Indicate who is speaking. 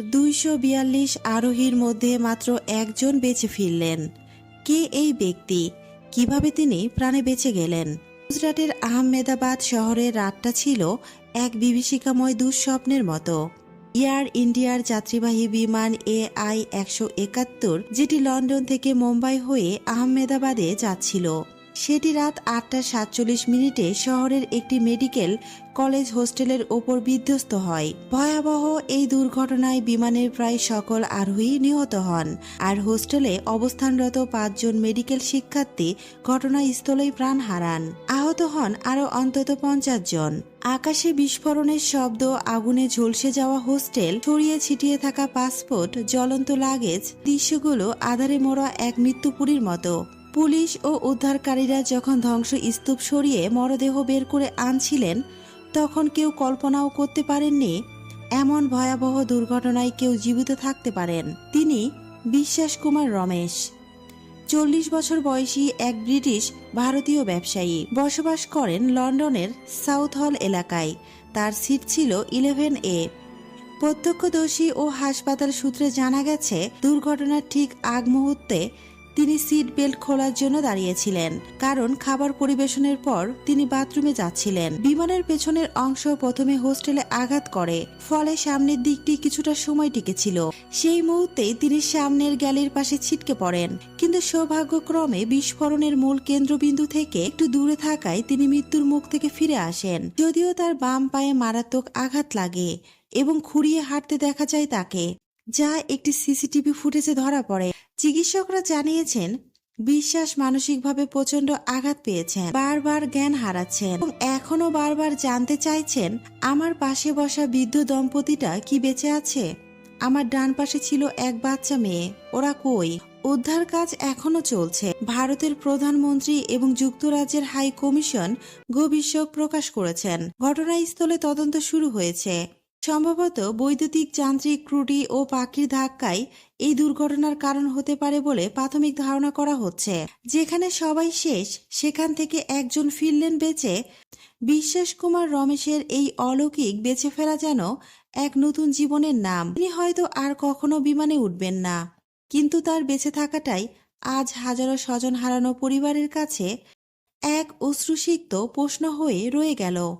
Speaker 1: দুইশো বিয়াল্লিশ আরোহীর মধ্যে মাত্র একজন বেঁচে ফিরলেন। কে এই ব্যক্তি? কীভাবে তিনি প্রাণে বেঁচে গেলেন? গুজরাটের আহমেদাবাদ শহরের রাতটা ছিল এক বিভীষিকাময় দুঃস্বপ্নের মতো। এয়ার ইন্ডিয়ার যাত্রীবাহী বিমান এ আই একশো একাত্তর, যেটি লন্ডন থেকে মুম্বাই হয়ে আহমেদাবাদে যাচ্ছিল। সেটি রাত আটটা সাতচল্লিশ মিনিটে শহরের একটি মেডিকেল কলেজ হোস্টেলের ওপর বিধ্বস্ত হয়। ভয়াবহ এই দুর্ঘটনায় বিমানের প্রায় সকল আরোহী নিহত হন। আর হোস্টেলে অবস্থানরত পাঁচজন মেডিকেল শিক্ষার্থী ঘটনাস্থলেই প্রাণ হারান। আহত হন আরও অন্তত পঞ্চাশ জন। আকাশে বিস্ফোরণের শব্দ, আগুনে ঝলসে যাওয়া হোস্টেল, ছড়িয়ে ছিটিয়ে থাকা পাসপোর্ট, জ্বলন্ত লাগেজ, দৃশ্যগুলো আধারে মোড়া এক মৃত্যুপুরীর মতো। পুলিশ ও উদ্ধারকারীরা যখন ধ্বংস স্তূপ সরিয়ে মরদেহ বের করে আনছিলেন, তখন কেউ কল্পনাও করতে পারেননি, এমন ভয়াবহ দুর্ঘটনায় কেউ জীবিত থাকতে পারেন। তিনি বিশ্বাস কুমার রমেশ। চল্লিশ বছর বয়সী এক ব্রিটিশ ভারতীয় ব্যবসায়ী বসবাস করেন লন্ডনের সাউথ হল এলাকায়। তার সিট ছিল ইলেভেন এ। প্রত্যক্ষদর্শী ও হাসপাতাল সূত্রে জানা গেছে, দুর্ঘটনার ঠিক আগ মুহূর্তে তিনি সিট বেল্ট খোলার জন্য দাঁড়িয়েছিলেন, কারণ খাবার পরিবেশনের পর তিনি বাথরুমে যাচ্ছিলেন। বিমানের পেছনের অংশ প্রথমে হোস্টেলে আঘাত করে, ফলে সামনের দিকটি কিছুটা সময় টিকেছিল। সেই মুহূর্তেই তিনি সামনের গ্যালির পাশে ছিটকে পড়েন, কিন্তু সৌভাগ্যক্রমে বিস্ফোরণের মূল কেন্দ্রবিন্দু থেকে একটু দূরে থাকায় তিনি মৃত্যুর মুখ থেকে ফিরে আসেন। যদিও তার বাম পায়ে মারাত্মক আঘাত লাগে এবং খুঁড়িয়ে হাঁটতে দেখা যায় তাকে, যা একটি সিসিটিভি ফুটেজে ধরা পড়ে। চিকিৎসকরা জানিয়েছেন, বিশ্বাস মানসিকভাবে প্রচণ্ড আঘাত পেয়েছেন, বারবার জ্ঞান হারাচ্ছেন এবং এখনও বারবার জানতে চাইছেন, আমার পাশে বসা বৃদ্ধ দম্পতিটা কি বেঁচে আছে? আমার ডান পাশে ছিল এক বাচ্চা মেয়ে, ওরা কই? উদ্ধার কাজ এখনও চলছে। ভারতের প্রধানমন্ত্রী এবং যুক্তরাজ্যের হাই কমিশন গভীর শোক প্রকাশ করেছেন। ঘটনাস্থলে তদন্ত শুরু হয়েছে। সম্ভবত বৈদ্যুতিক, যান্ত্রিক ত্রুটি ও পাখির ধাক্কায় এই দুর্ঘটনার কারণ হতে পারে বলে প্রাথমিক ধারণা করা হচ্ছে। যেখানে সবাই শেষ, সেখান থেকে একজন ফিরলেন বেঁচে। বিশ্বাস কুমার রমেশের এই অলৌকিক বেছে ফেরা যেন এক নতুন জীবনের নাম। তিনি হয়তো আর কখনো বিমানে উঠবেন না। কিন্তু তার বেঁচে থাকাটাই আজ হাজারো স্বজন হারানো পরিবারের কাছে এক অশ্রুসিক্ত প্রশ্ন হয়ে রয়ে গেল।